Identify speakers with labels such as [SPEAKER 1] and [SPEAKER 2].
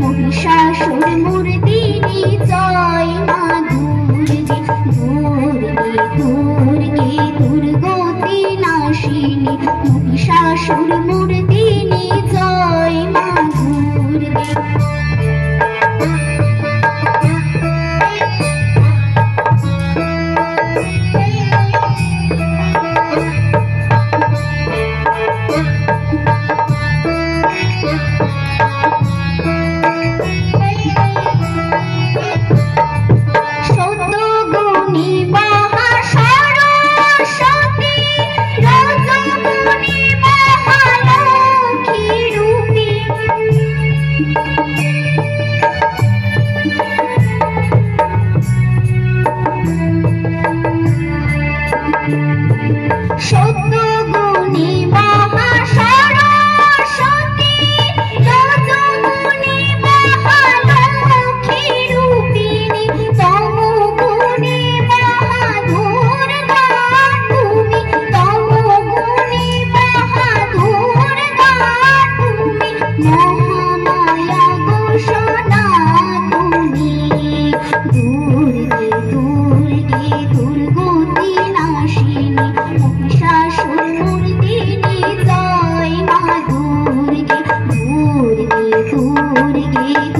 [SPEAKER 1] মহিষাসুর মূর্তিনি জয় মা দুর্গে দুর্গে দুর্গে দুর্গতি নাশিনী মহিষাসুর মূর্তি Thank you. দিদি